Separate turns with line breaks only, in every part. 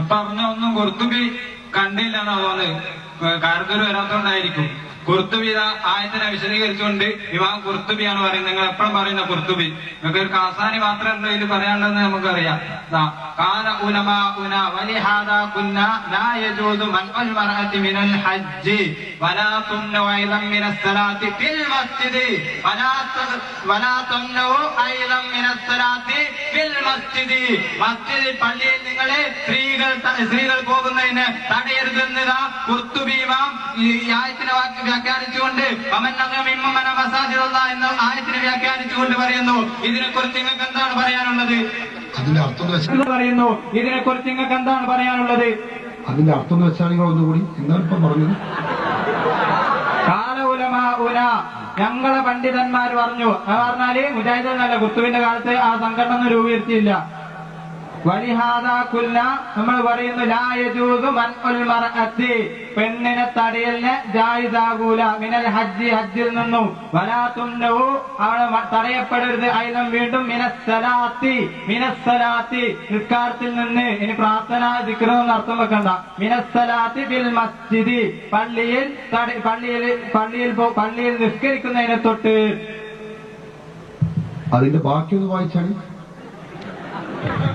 പറഞ്ഞ ഒന്നും കുർത്തുബി കണ്ടില്ല എന്നാ തോന്നുന്നത്. കാർഗൂർ വരാത്തോണ്ടായിരിക്കും. കുർത്തുബി ഇതാ ആയത്തിനെ വിശദീകരിച്ചുകൊണ്ട് ഇമാം കുർത്തുബിയാണ് പറയുന്നത്. നിങ്ങൾ എപ്പോഴും പറയുന്ന കുർത്തുബി. നിങ്ങൾക്ക് ഒരു കാസാനി മാത്രമേ ഇത് പറയാനുള്ളതെന്ന് നമുക്കറിയാം. പള്ളിയിൽ നിങ്ങളെ സ്ത്രീകൾ സ്ത്രീകൾ പോകുന്നതിന് തടയരുതെന്നതാ കുർത്തുബി ഇമാം ഈ ആയത്തിനെ വാക്ക് വ്യാഖ്യാനിച്ചുകൊണ്ട് എന്ന ആയത്തിനെ വ്യാഖ്യാനിച്ചുകൊണ്ട് പറയുന്നു. ഇതിനെക്കുറിച്ച് നിങ്ങൾക്ക് എന്താണ് പറയാനുള്ളത്?
അതിന്റെ അർത്ഥം
പറയുന്നു. ഇതിനെക്കുറിച്ച് നിങ്ങൾക്ക് എന്താണ് പറയാനുള്ളത്?
അതിന്റെ അർത്ഥം എന്ന് വെച്ചാൽ നിങ്ങൾ ഒന്നുകൂടി എന്താണ് ഇപ്പം പറഞ്ഞത്
ഞങ്ങളെ പണ്ഡിതന്മാർ പറഞ്ഞു. അത് പറഞ്ഞാൽ മുജാഹിദ് എന്നല്ല കുത്തുവിന്റെ കാലത്ത് ആ സംഘടന ഒന്നും രൂപീകരിച്ചില്ല. വലിഹാദ കുല്ല നമ്മൾ പറയുന്നു ലാ യജൂസു മൻഉൽ മർഅത്തി. പെണ്ണിനെ തടയലിന് ജായിദാകൂല മിനൽ ഹജ്ജി ഹജ്ജിൽ നിന്നും. വലാ തുംനഹു അവളെ തടയപ്പെടരുത്. അയിലും വീണ്ടും മിനസ്സലാത്തി മിനസ്സലാത്തി നിസ്കാരത്തിൽ നിന്ന് ഇനി പ്രാർത്ഥന ദിക്റൊന്നും അർത്ഥം വെക്കണ്ട. മിനസ്സലാത്തി ബിൽ മസ്ജിദി. പള്ളിയിൽ പള്ളിയിൽ പള്ളിയിൽ പള്ളിയിൽ നിസ്കരിക്കുന്നതിനെ തൊട്ട്.
അതിന്റെ ബാക്കി ഒന്ന് വായിച്ചാണ്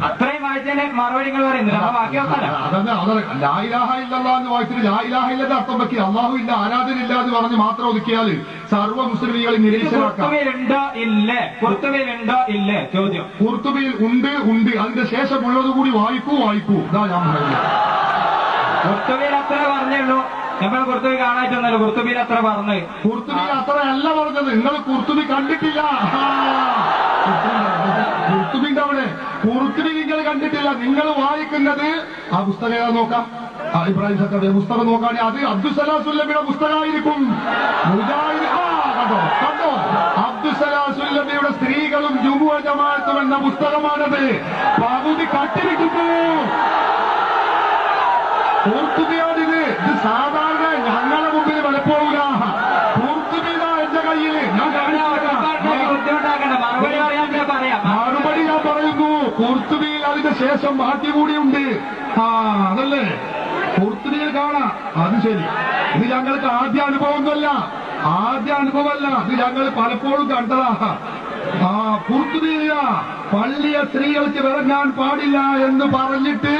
അത്രയും വായിച്ചതിന് മറുപടി പറയുന്നില്ല. ബാക്കി
അതന്നെ അതല്ല ലായിലാഹ ഇല്ലല്ലാ എന്ന് വായിച്ചിട്ട് ലായിലാഹ ഇല്ലെന്ന് അർത്ഥം വെക്കി. അള്ളാഹു ഇല്ല ആരാധന ഇല്ല എന്ന് പറഞ്ഞ് മാത്രം ഒതുക്കിയാൽ സർവ മുസ്ലിമീകളെ
നിരീക്ഷണമാക്കാം. ചോദ്യം.
കുർത്തുബിയിൽ ഉണ്ട് ഉണ്ട്. അതിന്റെ ശേഷമുള്ളത് കൂടി വായിക്കൂ വായിക്കൂ. ഇതാ ഞാൻ പറയുന്നത്.
കുർത്തുബിയിൽ അത്ര പറഞ്ഞുള്ളൂ നമ്മൾ കുർത്തുബി കാണാറ്റൊന്നല്ലോ കുർത്തുബിയിൽ അത്ര പറഞ്ഞു.
അത്ര അത്രയല്ല പറഞ്ഞത്. നിങ്ങൾ കുർത്തുബി കണ്ടിട്ടില്ല. കുർത്തുബിന്റെ അവിടെ കുർത്തുബി നിങ്ങൾ കണ്ടിട്ടില്ല. നിങ്ങൾ വായിക്കുന്നത് ആ പുസ്തകം ഏതാ നോക്കാം? ഇബ്രാഹിം സക്കറിന്റെ പുസ്തകം നോക്കുകയാണെങ്കിൽ അത് അബ്ദുസലാസുല്ലബിയുടെ പുസ്തകമായിരിക്കും. കണ്ടോ കണ്ടോ. അബ്ദുസലാസുല്ലമിയുടെ സ്ത്രീകളും ജുമുഅ ജമാഅത്തും എന്ന പുസ്തകമാണത്. പകുതി കട്ടിരിക്കുന്നു പൂർത്തുകയാണിത് ഇത് സാധാരണ ഞങ്ങളെ മുമ്പിൽ വിലപ്പോവില്ല പൂർത്തുകീത എന്റെ കയ്യിൽ ഞാൻ കാണിച്ചു
ബുദ്ധിമുട്ടാക്കണ്ട മറുപടി പറയാൻ ഞാൻ പറയാം
മറുപടി ഞാൻ പൂർത്തുകയിൽ അതിന്റെ ശേഷം ബാക്കി കൂടിയുണ്ട്. ആ അതല്ലേ? കുർത്തുബിയിൽ കാണാം. അത് ശരി. ഇത് ഞങ്ങൾക്ക് ആദ്യ അനുഭവമൊന്നുമല്ല. ആദ്യ അനുഭവമല്ല. ഇത് ഞങ്ങൾ പലപ്പോഴും കണ്ടതാ. ആ കുർത്തുബിയില പള്ളിയ സ്ത്രീകൾക്ക് വിറങ്ങാൻ പാടില്ല എന്ന് പറഞ്ഞിട്ട്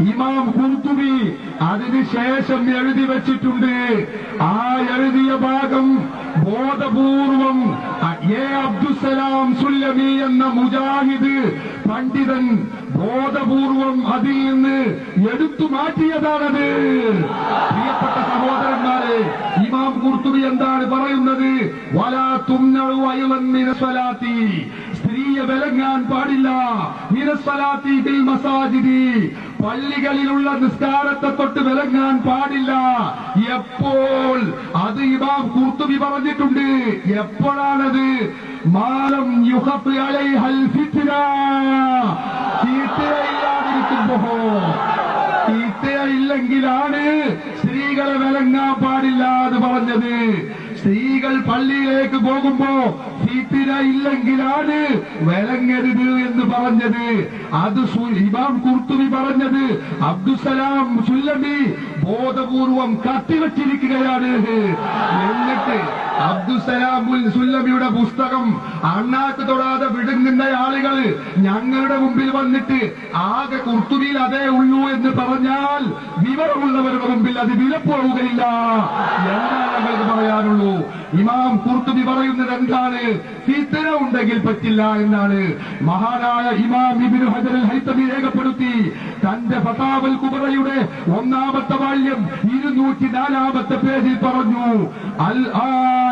ഇമാം കുർത്തുബി അതിനുശേഷം എഴുതി വച്ചിട്ടുണ്ട്. ആ എഴുതിയ ഭാഗം ബോധപൂർവം എ അബ്ദുസലാം സുല്ലമി എന്ന മുജാഹിദ് പണ്ഡിതൻ ബോധപൂർവം അതിൽ നിന്ന് എടുത്തു മാറ്റിയതാണത്. പ്രിയപ്പെട്ട സഹോദരന്മാരെ ഇമാം കുർത്തുബി എന്താണ് പറയുന്നത്? വലാ അയലൻ മിനസ്വലാത്തി സ്ത്രീയെ വിലങ്ങാൻ പാടില്ല. മിനസ്വലാത്തി മസാജിദി. പള്ളികളിലുള്ള നിസ്കാരത്തെ തൊട്ട് വിലങ്ങാൻ പാടില്ല. എപ്പോൾ? അത് ഇമാം കുർത്തുബി പറഞ്ഞിട്ടുണ്ട്. എപ്പോഴാണത്? മാലം യുഹഫ് അലൈഹൽ ഫിത്ന. തീറ്റയില്ലാതിരിക്കുമ്പോ. തീറ്റയില്ലെങ്കിലാണ് സ്ത്രീകളെ വിലങ്ങാൻ പാടില്ല എന്ന് പറഞ്ഞത്. സ്ത്രീകൾ പള്ളിയിലേക്ക് പോകുമ്പോ ഇല്ലെങ്കിലാണ് വിലങ്ങരുത് എന്ന് പറഞ്ഞത്. അത് ഇമാം കുർത്തുബി പറഞ്ഞത്. അബ്ദുസലാം സുല്ലബി ബോധപൂർവം കത്തിവച്ചിരിക്കുകയാണ് എന്നിട്ട് അബ്ദുസലാം സുല്ലബിയുടെ പുസ്തകം അണ്ണാക്ക് തൊടാതെ ഞങ്ങളുടെ മുമ്പിൽ വന്നിട്ട് ആകെ കുർത്തുബിയിൽ അതേ ഉള്ളൂ എന്ന് പറഞ്ഞാൽ വിവരമുള്ളവരുടെ മുമ്പിൽ അത് വിലപ്പോവുകയില്ല. എന്നാണ് ഞങ്ങൾക്ക് പറയാനുള്ളൂ. ഇമാം കുർത്തുബി പറയുന്നത് എന്താണ്? ഫിത്തന ഉണ്ടെങ്കിൽ പറ്റില്ല എന്നാണ്. മഹാനായ ഇമാം ഇബിനു ഹജർ ഹൈത്തബി രേഖപ്പെടുത്തി. തന്റെ ഫതാവൽ കുബറയുടെ ഒന്നാമത്തെ വാല്യം ഇരുന്നൂറ്റി നാലാമത്തെ പേജിൽ പറഞ്ഞു. അൽ ആന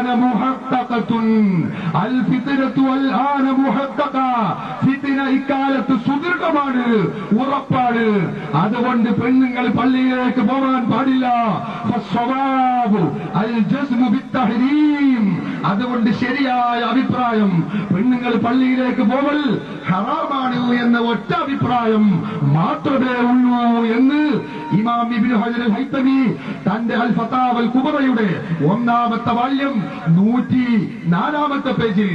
അൽ ഫിത്നത്തു അൽ ആന മുഹത്തഖ ഫിത്ന ഇക്കാലത്ത് സുദീർഘമാണ് ഉറപ്പാണ്. അതുകൊണ്ട് പെണ്ണുങ്ങൾ പള്ളിയിലേക്ക് പോകാൻ പാടില്ല. അതുകൊണ്ട് ശരിയായ അഭിപ്രായം പെണ്ണുങ്ങൾ പള്ളിയിലേക്ക് പോവൽ ഹറാമാണ് എന്ന ഒറ്റ അഭിപ്രായം മാത്രമേ ഉള്ളൂ എന്ന് ഇമാം ഹൈത്തമി തന്റെ അൽ ഫതാവൽ കുബറയുടെ ഒന്നാമത്തെ വാല്യം നൂറ്റി നാലാമത്തെ പേജിൽ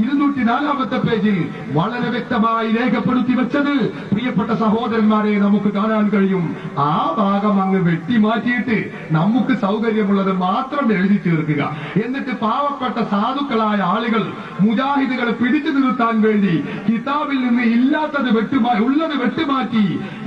ഇരുന്നൂറ്റി നാലാമത്തെ പേജിൽ വളരെ വ്യക്തമായി രേഖപ്പെടുത്തി വെച്ചത് പ്രിയപ്പെട്ട സഹോദരന്മാരെ നമുക്ക് കാണാൻ കഴിയും. ആ ഭാഗം അങ്ങ് വെട്ടിമാറ്റിയിട്ട് നമുക്ക് സൗകര്യമുള്ളത് മാത്രം എഴുതി ചേർക്കുക. എന്നിട്ട് പാവപ്പെട്ട സാധുക്കളായ ആളുകൾ മുജാഹിദുകളെ പിടിച്ചു നിർത്താൻ വേണ്ടി കിതാബിൽ നിന്ന് ഇല്ലാത്തത് വെട്ടുമാ ഉള്ളത് വെട്ടുമാറ്റി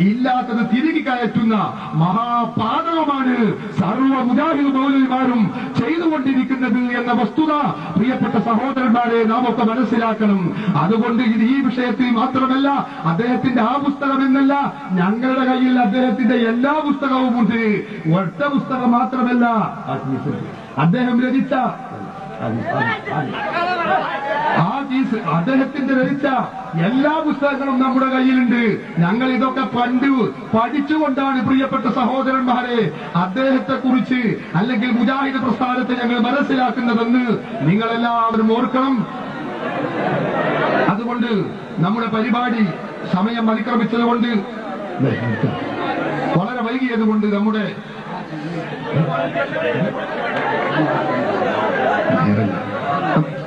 ഇല്ലാത്തത് തിരികെ കയറ്റുന്ന മഹാപാതകമാണ് സർവ മുജാഹിദ് മൗലവിമാരും ചെയ്തുകൊണ്ടിരിക്കുന്നത് എന്ന വസ്തുത പ്രിയപ്പെട്ട സഹോദരന്മാരെ നാം ഒക്കെ മനസ്സിലാക്കണം. അതുകൊണ്ട് ഇത് ഈ വിഷയത്തിൽ മാത്രമല്ല അദ്ദേഹത്തിന്റെ ആ പുസ്തകം എന്നല്ല ഞങ്ങളുടെ കയ്യിൽ അദ്ദേഹത്തിന്റെ എല്ലാ പുസ്തകവും ഉണ്ട്. ഒറ്റ പുസ്തകം മാത്രമല്ല. അദ്ദേഹം രചിച്ച ജീസ് അദ്ദേഹത്തിന്റെ രചിച്ച എല്ലാ പുസ്തകങ്ങളും നമ്മുടെ കയ്യിലുണ്ട്. ഞങ്ങൾ ഇതൊക്കെ പണ്ട് പഠിച്ചുകൊണ്ടാണ് പ്രിയപ്പെട്ട സഹോദരന്മാരെ അദ്ദേഹത്തെ കുറിച്ച് അല്ലെങ്കിൽ മുജാഹിദ് പ്രസ്ഥാനത്തെ ഞങ്ങൾ മനസ്സിലാക്കുന്നതെന്ന് നിങ്ങളെല്ലാവരും ഓർക്കണം. അതുകൊണ്ട് നമ്മുടെ പരിപാടി സമയം അതിക്രമിച്ചതുകൊണ്ട് വളരെ വൈകിയതുകൊണ്ട് നമ്മുടെ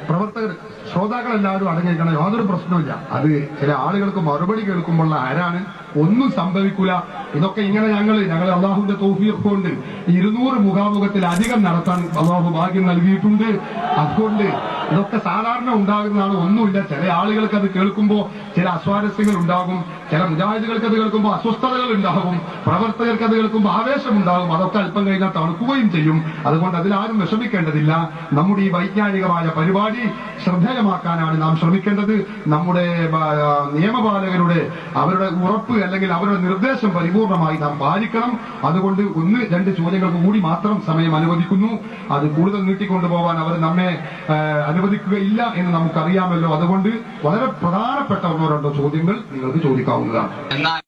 പ്രവർത്തകർ ശ്രോതാക്കൾ എല്ലാവരും അടങ്ങിയിരിക്കണം യാതൊരു പ്രശ്നവുമില്ല. അത് ചില ആളുകൾക്ക് മറുപടി കേൾക്കുമ്പോൾ ആരാണ് ഒന്നും സംഭവിക്കൂല. ഇതൊക്കെ ഇങ്ങനെ ഞങ്ങൾ ഞങ്ങൾ അള്ളാഹുവിന്റെ തോഫിയൊക്കെ കൊണ്ട് ഇരുന്നൂറ് മുഖാമുഖത്തിൽ അധികം നടത്താൻ അള്ളാഹു ഭാഗ്യം നൽകിയിട്ടുണ്ട്. അതുകൊണ്ട് ഇതൊക്കെ സാധാരണ ഉണ്ടാകുന്നതാണ്. ഒന്നുമില്ല. ചില ആളുകൾക്ക് അത് കേൾക്കുമ്പോൾ ചില അസ്വാരസ്യങ്ങൾ ഉണ്ടാകും. ചില മുജാഹിദുകൾക്ക് അത് കേൾക്കുമ്പോൾ അസ്വസ്ഥതകൾ ഉണ്ടാകും. പ്രവർത്തകർക്ക് അത് കേൾക്കുമ്പോൾ ആവേശം ഉണ്ടാകും. അതൊക്കെ അല്പം കഴിഞ്ഞാൽ തണുക്കുകയും ചെയ്യും. അതുകൊണ്ട് അതിലാരും വിഷമിക്കേണ്ടതില്ല. നമ്മുടെ ഈ വൈജ്ഞാനികമായ പരിപാടി ശ്രദ്ധേയമാക്കാനാണ് നാം ശ്രമിക്കേണ്ടത്. നമ്മുടെ നിയമപാലകരുടെ അവരുടെ ഉറപ്പ് അല്ലെങ്കിൽ അവരുടെ നിർദ്ദേശം പരിപൂർണമായി നാം പാലിക്കണം. അതുകൊണ്ട് ഒന്ന് രണ്ട് ചോദ്യങ്ങൾക്ക് കൂടി മാത്രം സമയം അനുവദിക്കുന്നു. അത് കൂടുതൽ നീട്ടിക്കൊണ്ടുപോകാൻ അവർ നമ്മെ അനുവദിക്കുകയില്ല എന്ന് നമുക്കറിയാമല്ലോ. അതുകൊണ്ട് വളരെ പ്രധാനപ്പെട്ട ഒന്നോ രണ്ടോ ചോദ്യങ്ങൾ നിങ്ങൾക്ക് ചോദിക്കാവുന്നതാണ്.